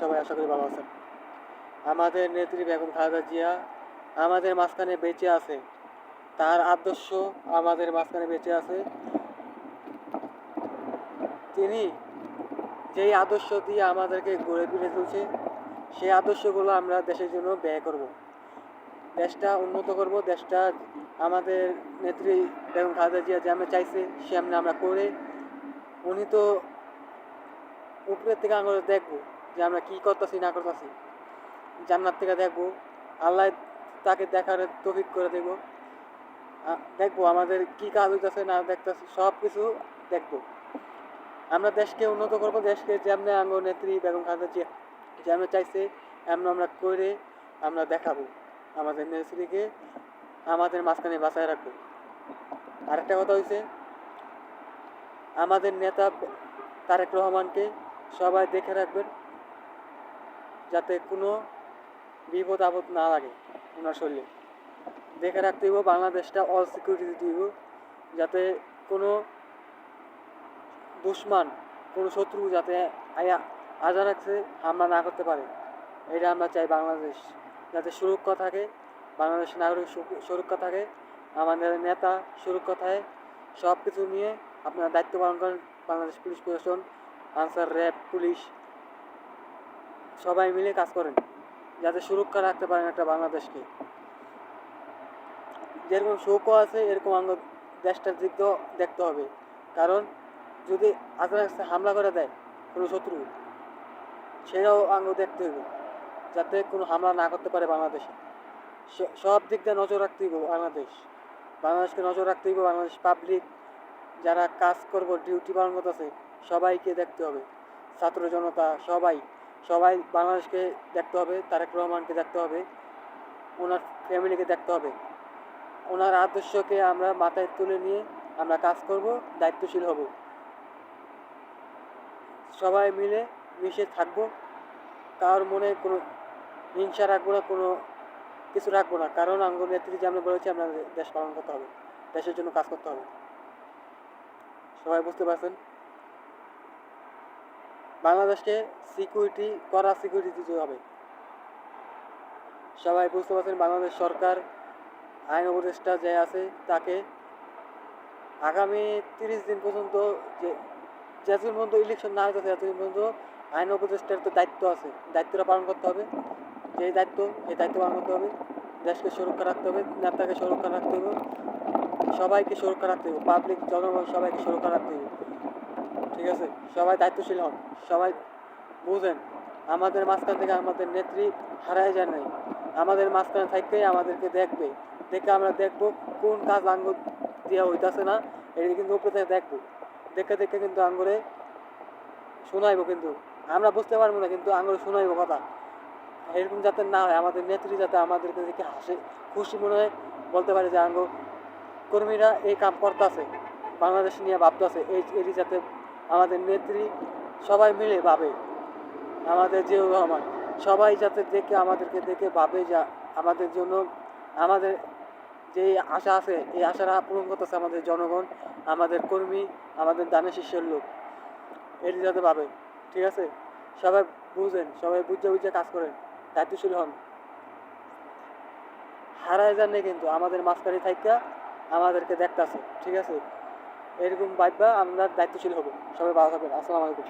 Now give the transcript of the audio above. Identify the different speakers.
Speaker 1: সবাই আশা করি ভালো আছেন। আমাদের নেত্রী বেগম খালেদা জিয়া আমাদের মাঝখানে বেঁচে আছে। তার আদর্শ আমাদের মাঝখানে বেঁচে আছে। তিনি যেই আদর্শ দিয়ে আমাদেরকে গড়ে তুলে তুলছে, সেই আদর্শগুলো আমরা দেশের জন্য ব্যয় করব। দেশটা উন্নত করব, দেশটা আমাদের নেত্রী বেগম খালেদা জিয়া যেমন চাইছে, সেমনি আমরা করে উনি তো উপরের থেকে আমরা দেখব। যে আমরা কি করতেছি, না করতেছি, জান্নাত থেকে দেখব। আল্লাহ তাকে দেখার তফিক করে দেবো। দেখব আমাদের কি কাজ হইতেছে, না দেখতেছি সব কিছু দেখব। আমরা দেশকে উন্নত করব, দেশকে যেমনি আঙ্গ নেত্রী বেগম খালেদা জিয়া যেমন চাইছে, এমন আমরা করে আমরা দেখাবো আমাদের নেত্রীকে, আমাদের মাঝখানে বাঁচায় রাখব। আরেকটা কথা হয়েছে আমাদের নেতা তারেক রহমানকে সবাই দেখে রাখবেন। যাতে কোনো বিপদ আপদ না লাগে ওনার শরীরে। দেখে রাখতে হইব, বাংলাদেশটা অল সিকিউরিটি দিব যাতে কোনো দুশ্মান, কোনো শত্রু যাতে আজা রাখছে, হামলা না করতে পারে। এটা আমরা চাই বাংলাদেশ, যাতে সুরক্ষা থাকে, বাংলাদেশ নাগরিক সুরক্ষা থাকে, আমাদের নেতা সুরক্ষা থাকে সব কিছু নিয়ে আপনারা দায়িত্ব পালন করেন, বাংলাদেশ পুলিশ প্রশাসন, আনসার, র্যাব, পুলিশ সবাই মিলে কাজ করেন, যাতে সুরক্ষা রাখতে পারেন একটা বাংলাদেশকে। যেরকম শৌকও আছে, এরকম আঙ্গ দেশটার দিক দিয়েও দেখতে হবে। কারণ যদি আচানক হামলা করে দেয় কোনো শত্রু, সেটাও আঙ্গ দেখতে হবে, যাতে কোনো হামলা না করতে পারে বাংলাদেশে। সব দিক দিয়ে নজর রাখতে হইব বাংলাদেশ। বাংলাদেশকে নজর রাখতে হইব বাংলাদেশ পাবলিক যারা কাজ করব ডিউটি পালন করতেছে, সবাইকে দেখতে হবে। ছাত্র জনতা, সবাই সবাই বাংলাদেশকে দেখতে হবে, তারেক রহমানকে দেখতে হবে, ওনার ফ্যামিলিকে দেখতে হবে। ওনার আদর্শকে আমরা মাথায় তুলে নিয়ে আমরা কাজ করব, দায়িত্বশীল হব। সবাই মিলে মিশে থাকব। কার মনে কোনো হিংসা রাখব না, কোনো কিছু রাখব না। কারণ আঙ্গ নেত্রী যে আমরা বলেছি, আমরা দেশ পালন করতে হবে, দেশের জন্য কাজ করতে হবে। সবাই বুঝতে পারছেন? বাংলাদেশকে সিকিউরিটি করা সিকিউরিটি দিতে হবে। সবাই বুঝতে পারছেন, বাংলাদেশ সরকার, আইন উপদেষ্টা যে আছে, তাকে আগামী তিরিশ দিন পর্যন্ত যে, যতদিন পর্যন্ত ইলেকশন না হইতেছে, এতদিন পর্যন্ত আইন উপদেষ্টার তো দায়িত্ব আছে। দায়িত্বটা পালন করতে হবে। যে দায়িত্ব, এই দায়িত্ব পালন করতে হবে। দেশকে সুরক্ষা রাখতে হবে, নেতাকে সুরক্ষা রাখতে হবে। সবাইকে সুরক্ষা রাখতে হবে। পাবলিক জনগণ সবাইকে সুরক্ষা রাখতে হবে। ঠিক আছে? সবাই দায়িত্বশীল হন। সবাই বুঝেন, আমাদের মাঝখান থেকে আমাদের নেত্রী হারায় যায় নাই। আমাদের মাঝখানে থাকতেই আমাদেরকে দেখবে। দেখে আমরা দেখব কোন কাজ আঙ্গুর দেওয়া হইতাছে না, এটা কিন্তু উপরে থেকে দেখব। দেখে দেখে কিন্তু আঙ্গুরে শোনাইবো কিন্তু। আমরা বুঝতে পারব না, কিন্তু আঙ্গুরে শোনাইবো কথা। এরকম যাতে না হয়, আমাদের নেত্রী যাতে আমাদেরকে দেখে হাসে, খুশি মনে হয়, বলতে পারে যে আঙ্গ কর্মীরা এই কাম করতেছে, বাংলাদেশ নিয়ে ভাবতেছে, এই এটি যাতে আমাদের নেত্রী সবাই মিলে ভাবে। আমাদের যে রহমান, সবাই যাতে দেখে, আমাদেরকে দেখে ভাবে যা, আমাদের জন্য আমাদের যে আশা আছে, এই আশাটা পূরণ করতেছে আমাদের জনগণ, আমাদের কর্মী, আমাদের দানে শিষ্যের লোক। এটি যাতে ভাবে, ঠিক আছে? সবাই বুঝেন, সবাই বুঝে বুঝে কাজ করেন। দায়িত্বশীল হন। হারায় যান কিন্তু, আমাদের মাঝখানে থাইকা, আমাদেরকে দেখতেছে, ঠিক আছে? এরকম ভাববা আমরা দায়িত্বশীল হব। সবাই ভালো থাকবেন। আসসালামু আলাইকুম।